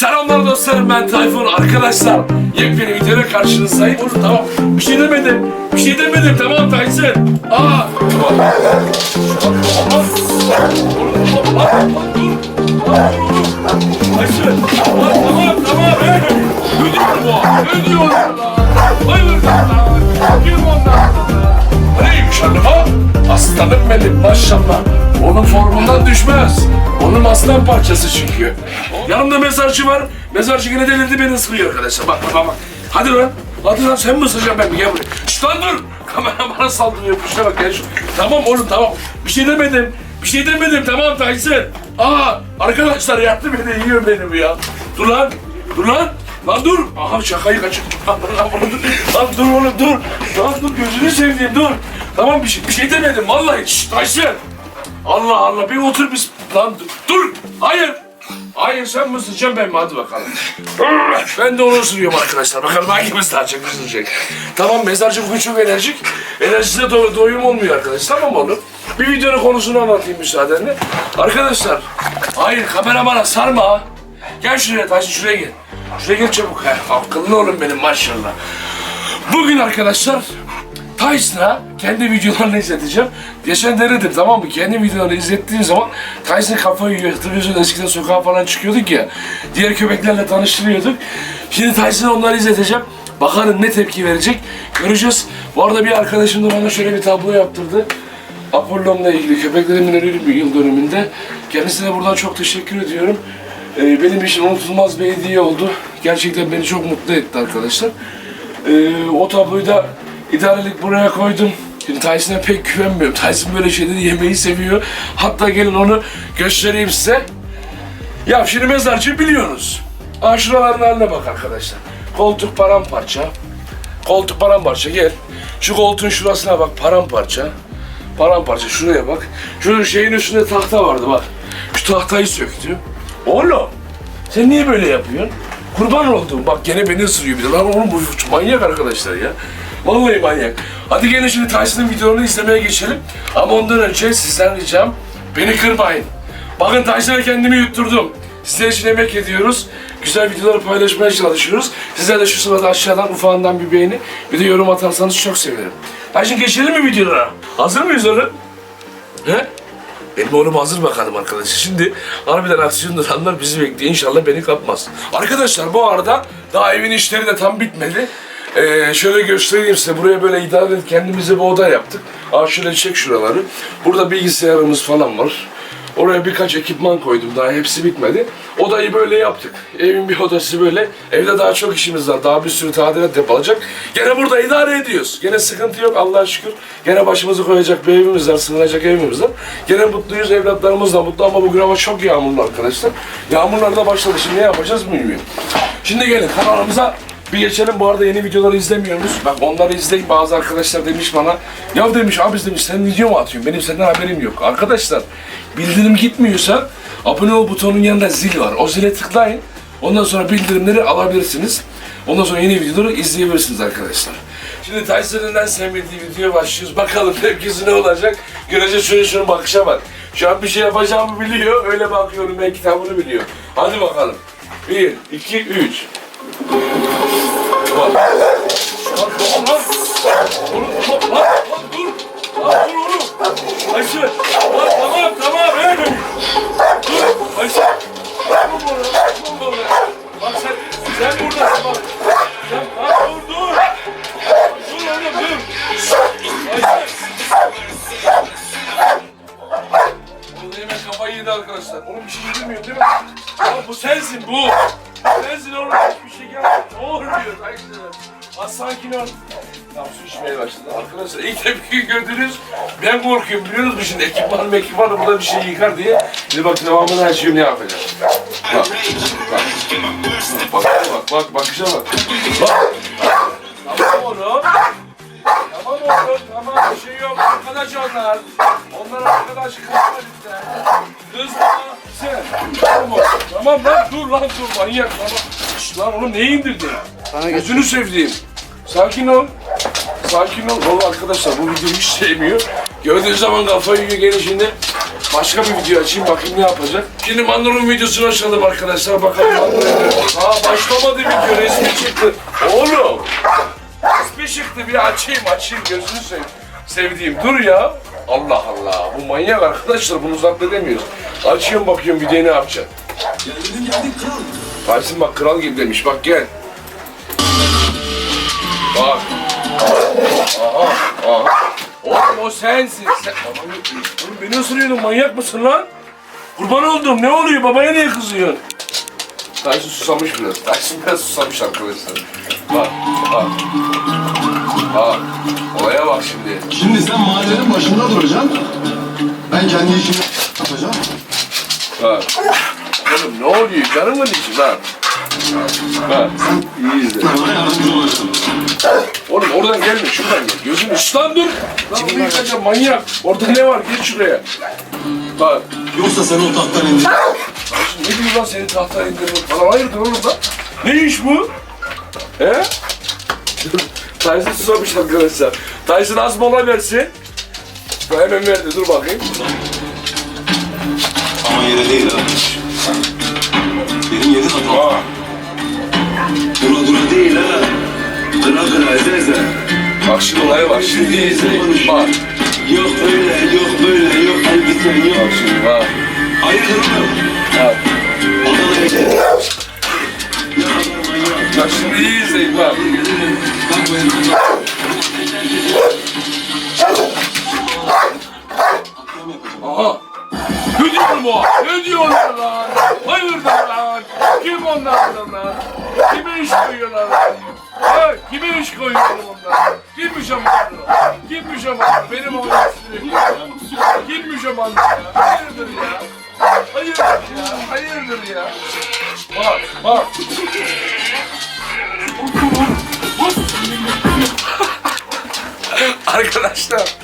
Selamlar dostlarım ben Tayfun arkadaşlar. Yepyeni videoyla karşınızdayım. Oğlum tamam bir şey demedim. Bir şey demedim tamam Tayfun. Aa. Dur. Dur. Tayfun. Tamam tamam. Ödüyorum o. Ödüyorum lan. Hayır lan. Kim ondan? Neymiş hanım ha? Aslanım benim maşallah. Onun formundan düşmez. Onun aslan parçası çünkü. Yanımda mezarcı var. Mezarcı yine delirdi beni ısırıyor arkadaşlar. Bak bak bak. Hadi lan. Hadi lan sen mi ısıracaksın ben mi? Gel buraya. Şşt lan dur. Kamera bana saldırıyor. Şuna bak gel şu. Tamam oğlum tamam. Bir şey demedim. Bir şey demedim tamam Tyson. Aa arkadaşlar yardım edin yiyor beni bu ya. Dur lan. Dur lan. Lan dur. Aha şakayı kaçır. Lan dur. Lan dur oğlum dur. Lan dur gözünü seveyim dur. Tamam bir şey, bir şey demedim vallahi. Şşt Tyson. Allah Allah bir otur biz. Lan dur. Hayır. Hayır sen mi ısıracaksın ben mi? Hadi bakalım. Ben de onu ısırıyorum arkadaşlar. Bakalım hangimiz daha çok ısıracak. Tamam mezarcı bugün çok enerjik. Enerjisine do- doyum olmuyor arkadaşlar. Tamam oğlum. Bir videonun konusunu anlatayım müsaadenle. Arkadaşlar. Hayır kameramana sarma. Gel şuraya Taşın şuraya gel. Şuraya gel çabuk. Heh, akıllı oğlum benim maşallah. Bugün arkadaşlar Tyson'a kendi videolarını izleteceğim. Geçen denedim tamam mı? Kendi videolarını izlettiğim zaman Tyson kafayı yiyor. Eskiden sokağa falan çıkıyorduk ya. Diğer köpeklerle tanıştırıyorduk. Şimdi Tyson'a onları izleteceğim. Bakalım ne tepki verecek. Göreceğiz. Bu arada bir arkadaşım da bana şöyle bir tablo yaptırdı. Apollo'mla ilgili köpeklerimin ölüm yıl dönümünde. Kendisine buradan çok teşekkür ediyorum. Ee, benim için unutulmaz bir hediye oldu. Gerçekten beni çok mutlu etti arkadaşlar. Ee, o tabloyu da idarelik buraya koydum. Şimdi Tyson'a pek güvenmiyorum. Tyson böyle şeyleri yemeyi seviyor. Hatta gelin onu göstereyim size. Ya şimdi mezarcı biliyorsunuz. Aa şuraların haline bak arkadaşlar. Koltuk paramparça. Koltuk paramparça gel. Şu koltuğun şurasına bak paramparça. Paramparça şuraya bak. Şu şeyin üstünde tahta vardı bak. Şu tahtayı söktü. Oğlum sen niye böyle yapıyorsun? Kurban oldum. Bak gene beni ısırıyor bir de. Lan oğlum bu manyak arkadaşlar ya. Vallahi manyak. Hadi gelin şimdi Tyson'ın videolarını izlemeye geçelim. Ama ondan önce sizden ricam beni kırmayın. Bakın Tyson'a kendimi yutturdum. Sizler için emek ediyoruz. Güzel videoları paylaşmaya çalışıyoruz. Sizler de şu sırada aşağıdan ufağından bir beğeni, bir de yorum atarsanız çok sevinirim. Tyson geçelim mi videolara? Hazır mıyız oğlum? He? Benim oğlum hazır bakalım arkadaşlar. Şimdi harbiden aksiyon duranlar bizi bekliyor. İnşallah beni kapmaz. Arkadaşlar bu arada daha evin işleri de tam bitmedi. Ee, şöyle göstereyim size. Buraya böyle idare edip kendimize bir oda yaptık. Şöyle çek şuraları. Burada bilgisayarımız falan var. Oraya birkaç ekipman koydum. Daha hepsi bitmedi. Odayı böyle yaptık. Evin bir odası böyle. Evde daha çok işimiz var. Daha bir sürü tadilat yapılacak. Gene burada idare ediyoruz. Gene sıkıntı yok Allah'a şükür. Gene başımızı koyacak bir evimiz var. Sığınacak evimiz var. Gene mutluyuz. Evlatlarımız da mutlu ama bugün hava çok yağmurlu arkadaşlar. Yağmurlar da başladı. Şimdi ne yapacağız bilmiyorum. Şimdi gelin kanalımıza bir geçelim bu arada yeni videoları izlemiyoruz. Bak onları izleyin bazı arkadaşlar demiş bana. Ya demiş abi demiş sen video mu atıyorsun? Benim senden haberim yok. Arkadaşlar bildirim gitmiyorsa abone ol butonunun yanında zil var. O zile tıklayın. Ondan sonra bildirimleri alabilirsiniz. Ondan sonra yeni videoları izleyebilirsiniz arkadaşlar. Şimdi Tyson'ın en sevmediği videoya başlıyoruz. Bakalım tepkisi ne olacak? Göreceğiz şöyle şunun bakışa bak. Şu an bir şey yapacağımı biliyor. Öyle bakıyorum ben kitabını biliyor. Hadi bakalım. Bir, iki, üç. Oğlum bir şey yedirmiyor değil mi? Ya bu sensin bu. Sensin oğlum. Hiçbir şey gelmiyor. Olur diyor. Az sakin ol. Tam su içmeye başladı. Arkadaşlar ilk tepkiyi gördünüz. Ben korkuyorum biliyor musunuz şimdi ekipmanım ekipmanım burada bir şey yıkar diye. Şimdi bak devamını açıyorum ne yapacağım. Bak. Bak. Bak bak bak bakışa bak. Bak. Tamam oğlum. Tamam oğlum tamam bir şey yok. Arkadaş onlar. Onlar arkadaş kızma lütfen. Kızma Tamam oğlum. Tamam lan dur lan dur manyak tamam. Şşt lan oğlum ne indirdin? Gözünü sevdiğim. Sakin ol. Sakin ol. Valla arkadaşlar bu videoyu hiç sevmiyor. Gördüğü zaman kafayı yiyor gene şimdi. Başka bir video açayım bakayım ne yapacak. Şimdi Mandor'un videosunu açalım arkadaşlar bakalım Aa başlamadı video resmi çıktı. Oğlum. Resmi çıktı bir açayım açayım gözünü seveyim. Sevdiğim dur ya. Allah Allah bu manyak arkadaşlar bunu zapt edemiyoruz. Açıyorum bakıyorum videoyu ne yapacak. Geldin geldin kral. Tyson bak kral gibi demiş bak gel. Bak. Aha, aha. Oğlum o sensin. Sen... Oğlum beni ısırıyordun manyak mısın lan? Kurban oldum ne oluyor babaya niye kızıyorsun? Tyson susamış biraz. Tyson biraz susamış arkadaşlar. Bak bak. Bak. Olaya bak şimdi. Şimdi sen mahallenin başında duracaksın. Ben kendi işimi yapacağım. Bak. Oğlum ne oluyor canımın içi lan. Bak. İyi izle. Bana yardımcı. Oğlum oradan gelme şuradan gel. Gözünü ıslan dur. Lan bunu yıkacağım manyak. Orada ne var geç şuraya. Bak. Yoksa seni o tahttan indir. Şimdi ne diyor lan senin tahtaya indirmek falan. Hayırdır oğlum lan? Ne iş bu? He? Tyson susamış arkadaşlar. Tyson az mola versin. Hemen verdi dur bakayım. Ama yere değil ha. Benim yerim hata. Dura dura değil ha. Kıra kıra eze eze. Bak şimdi olaya bak şimdi izle. Bak. Yok öyle yok böyle yok elbisen yok. Bak şimdi bak. Hayırdır oğlum? Bak. Kadar manyak. Bak şimdi izleyin bak. Aha. Ne diyorum o? Ne diyorlar? Hayırdır lan? Kim onlar lan? Kime iş koyuyorlar lan? Ha, iş koyuyorlar bunlar? Kimmiş bunlar? Kimmiş bunlar? Benim oğlum sürekli. Kimmiş? Hayırdır ya? Hayırdır ya? Hayırdır ya? Bak, bak. Arkadaşlar,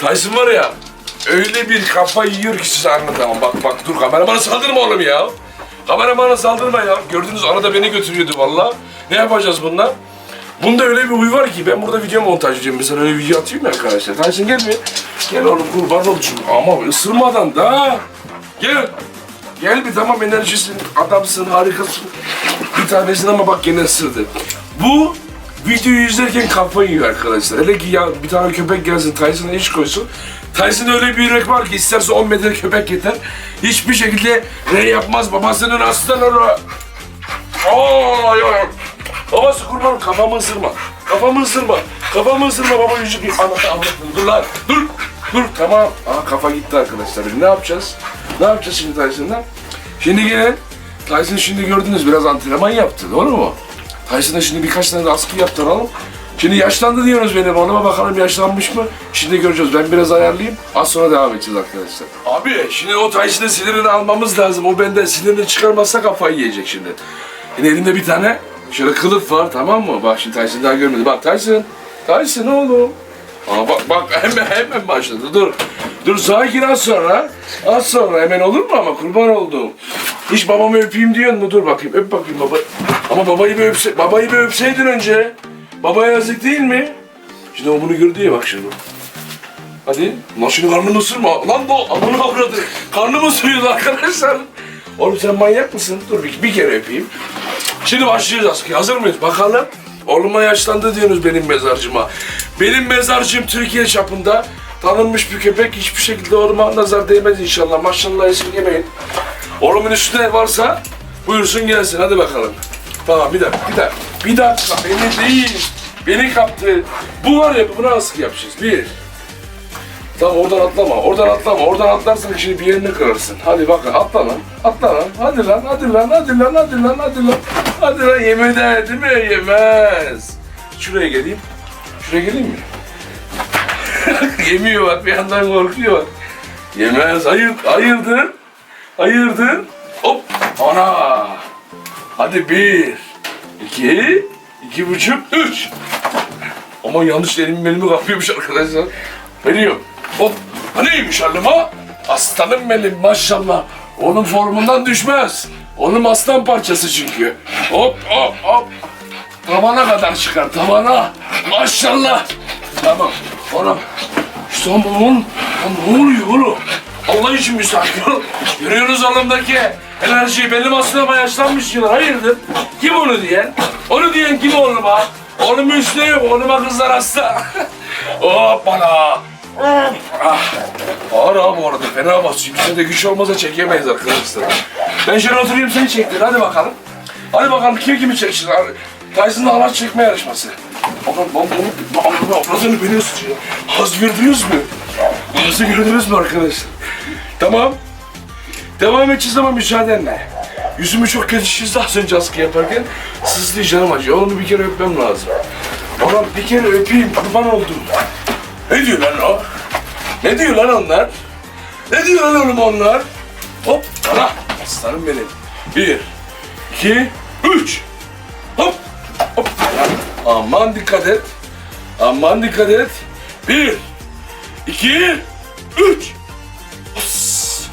Tyson var ya, öyle bir kafa yiyor ki size anlatamam. Bak bak dur kameramana saldırma oğlum ya. Kameramana saldırma ya. Gördünüz arada beni götürüyordu valla. Ne yapacağız bundan? Bunda öyle bir huy var ki ben burada video montajcıyım. Mesela öyle video atayım ya arkadaşlar. Tyson gel mi? Gel oğlum kurban olsun. Ama ısırmadan da. Gel. Gel bir tamam enerjisin, adamsın, harikasın. Bir tanesini ama bak gene ısırdı. Bu videoyu izlerken kafayı yiyor arkadaşlar. Hele ki ya bir tane köpek gelsin Tyson'a iş koysun. Tyson'da öyle bir yürek var ki isterse 10 metre köpek yeter. Hiçbir şekilde ne yapmaz babasının aslanı. Ay ay. Babası kurban kafamı ısırma. Kafamı ısırma. Kafamı ısırma baba yüzü bir ana avratın. Dur lan dur. Dur tamam. Aa kafa gitti arkadaşlar. Ne yapacağız? Ne yapacağız şimdi Tyson'la? Şimdi gel. Tyson şimdi gördünüz biraz antrenman yaptı. Doğru mu? Tyson'a şimdi birkaç tane de askı yaptıralım. Şimdi yaşlandı diyoruz benim oğluma bakalım yaşlanmış mı? Şimdi göreceğiz. Ben biraz ayarlayayım. Az sonra devam edeceğiz arkadaşlar. Abi şimdi o Tyson'ın sinirini almamız lazım. O benden sinirini çıkarmazsa kafayı yiyecek şimdi. Yine elinde bir tane şöyle kılıf var tamam mı? Bak şimdi Tyson daha görmedi. Bak Tyson. Tyson oğlum. Aa bak bak hemen hemen başladı. Dur. Dur sakin az sonra. Az sonra hemen olur mu ama kurban olduğum. Hiç babamı öpeyim diyor mu? Dur bakayım öp bakayım baba. Ama babayı bir öpse, babayı bir öpseydin önce. Babaya yazık değil mi? Şimdi o bunu gördü ya bak şimdi. Hadi. Lan şimdi karnını ısırma. Lan bu amına avradı. Karnımı ısırıyordu arkadaşlar. Oğlum sen manyak mısın? Dur bir, bir kere öpeyim. Şimdi başlayacağız askı. Hazır mıyız? Bakalım. Oğluma yaşlandı diyorsunuz benim mezarcıma. Benim mezarcım Türkiye çapında tanınmış bir köpek. Hiçbir şekilde oğluma nazar değmez inşallah. Maşallah esirgemeyin. Oğlumun üstünde varsa buyursun gelsin. Hadi bakalım. Tamam bir dakika, bir dakika. Bir dakika. Beni değil. Beni kaptı. Bu var ya buna askı yapacağız. Bir. Tamam oradan atlama, oradan atlama, oradan atlarsan şimdi bir yerini kırırsın. Hadi bakın atla lan, atla lan, hadi lan, hadi lan, hadi lan, hadi lan, hadi lan. Hadi lan yemeden değil mi? Yemez. Şuraya geleyim. Şuraya geleyim mi? Yemiyor bak bir yandan korkuyor. Yemez, hayır, hayırdır. Hayırdır. Hop, ana. Hadi bir, iki, iki buçuk, üç. Ama yanlış elimi elimi kapıyormuş arkadaşlar. Veriyorum. Hop. Ha neymiş halim ha? Aslanım benim maşallah. Onun formundan düşmez. Onun aslan parçası çünkü. Hop hop hop. Tavana kadar çıkar tavana. Maşallah. Tamam. Oğlum. İşte oğlum. Lan ne oluyor oğlum? Allah için sakin ol. Görüyorsunuz alımdaki enerjiyi benim aslında yaşlanmış yıllar. Hayırdır? Kim onu diyen? Onu diyen kim? Oğlum üstüne yok. Oğluma kızlar hasta. Hoppala. Ah, ağır abi orada fena basıyor. Bize de güç olmasa çekemeyiz arkadaşlar. Ben şöyle oturayım sen çektir hadi bakalım. Hadi bakalım kim kimi çeksin. Tyson'la halat çekme yarışması. Bakalım ben bunu bağımlılığı avradını biliyorsun ya. Haz gördünüz mü? Hazı gördünüz mü arkadaşlar? Tamam. Devam edeceğiz ama müsaadenle. Yüzümü çok kötü çizdi az önce askı yaparken. Sızlı canım acıyor. Onu bir kere öpmem lazım. Oğlum bir kere öpeyim kurban oldum. Ne diyor lan o? Ne diyor lan onlar? Ne diyor lan oğlum onlar? Hop ana aslanım benim. Bir, iki, üç. Hop hop. Aman dikkat et. Aman dikkat et. Bir, iki, üç. Hıs.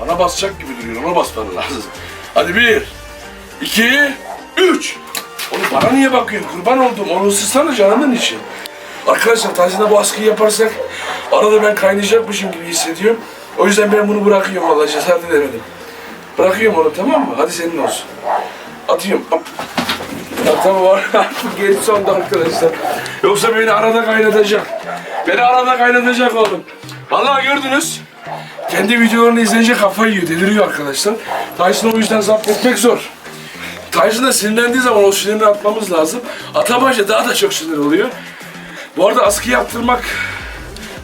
Bana basacak gibi duruyor. Ona basman lazım. Hadi bir, iki, üç. Oğlum bana niye bakıyorsun? Kurban oldum. Onu ısırsana canımın için. Arkadaşlar Taysin'e bu askıyı yaparsak arada ben kaynayacakmışım gibi hissediyorum. O yüzden ben bunu bırakıyorum vallahi cesaret edemedim. Bırakıyorum onu tamam mı? Hadi senin olsun. Atıyorum. Hop. Ya tamam artık geri sonda arkadaşlar. Yoksa beni arada kaynatacak. Beni arada kaynatacak oğlum. Vallahi gördünüz. Kendi videolarını izleyince kafayı yiyor, deliriyor arkadaşlar. Tyson'ı o yüzden zapt etmek zor. Tyson da sinirlendiği zaman o sinirini atmamız lazım. Atamayınca daha da çok sinir oluyor. Bu arada askı yaptırmak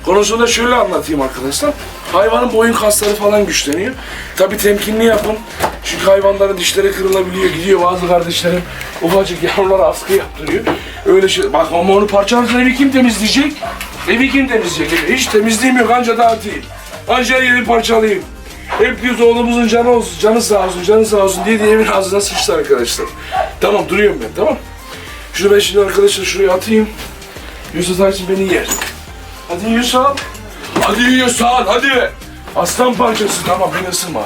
konusunda şöyle anlatayım arkadaşlar. Hayvanın boyun kasları falan güçleniyor. Tabi temkinli yapın. Çünkü hayvanların dişleri kırılabiliyor. Gidiyor bazı kardeşlerim ufacık yavrulara askı yaptırıyor. Öyle şey. Bak ama onu parçalarsa evi kim temizleyecek? Evi kim temizleyecek? Hiç temizliğim yok anca dağıtayım. Anca yeri parçalayayım. Hep diyoruz oğlumuzun canı olsun, canı sağ olsun, canı sağ olsun diye diye evin ağzına sıçtı arkadaşlar. Tamam duruyorum ben tamam. Şunu ben şimdi arkadaşlar şuraya atayım. Yusuf Taysin beni yer. Hadi Yusuf. Hadi Yusuf hadi. Aslan parçası tamam beni ısırma.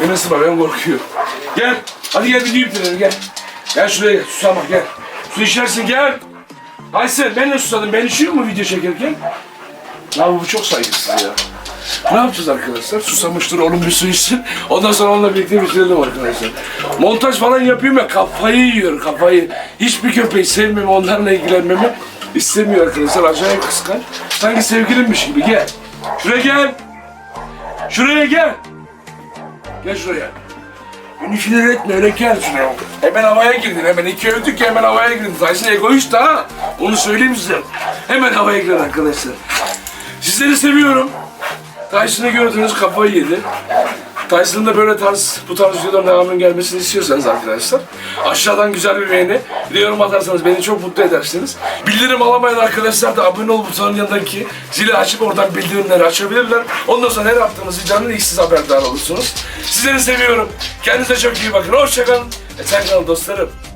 Beni ısırma ben korkuyorum. Gel. Hadi gel bir düğüm gel. Gel şuraya gel susama gel. Su içersin gel. Aysel ben de susadım. Ben içiyor mu video çekerken? Ya bu çok saygısız ya. Ne yapacağız arkadaşlar? Susamıştır oğlum bir su içsin. Ondan sonra onunla birlikte bitirelim arkadaşlar. Montaj falan yapıyorum ya kafayı yiyor kafayı. Hiçbir köpeği sevmemi, onlarla ilgilenmemi istemiyor arkadaşlar. Acayip kıskanç. Sanki sevgilimmiş gibi gel. Şuraya gel. Şuraya gel. Gel şuraya. Beni sinir etme öyle gel şuraya. Hemen havaya girdin hemen iki öldük hemen havaya girdin. Tyson egoist ha. Onu söyleyeyim size. Hemen havaya girin arkadaşlar. Sizleri seviyorum. Tyson'ı gördünüz kafayı yedi. Da böyle tarz, bu tarz videoların devamının gelmesini istiyorsanız arkadaşlar aşağıdan güzel bir beğeni, bir de yorum atarsanız beni çok mutlu edersiniz. Bildirim alamayan arkadaşlar da abone ol butonun yanındaki zili açıp oradan bildirimleri açabilirler. Ondan sonra her yaptığımız videonun ilk siz haberdar olursunuz. Sizleri seviyorum. Kendinize çok iyi bakın. Hoşçakalın. Esen kalın dostlarım.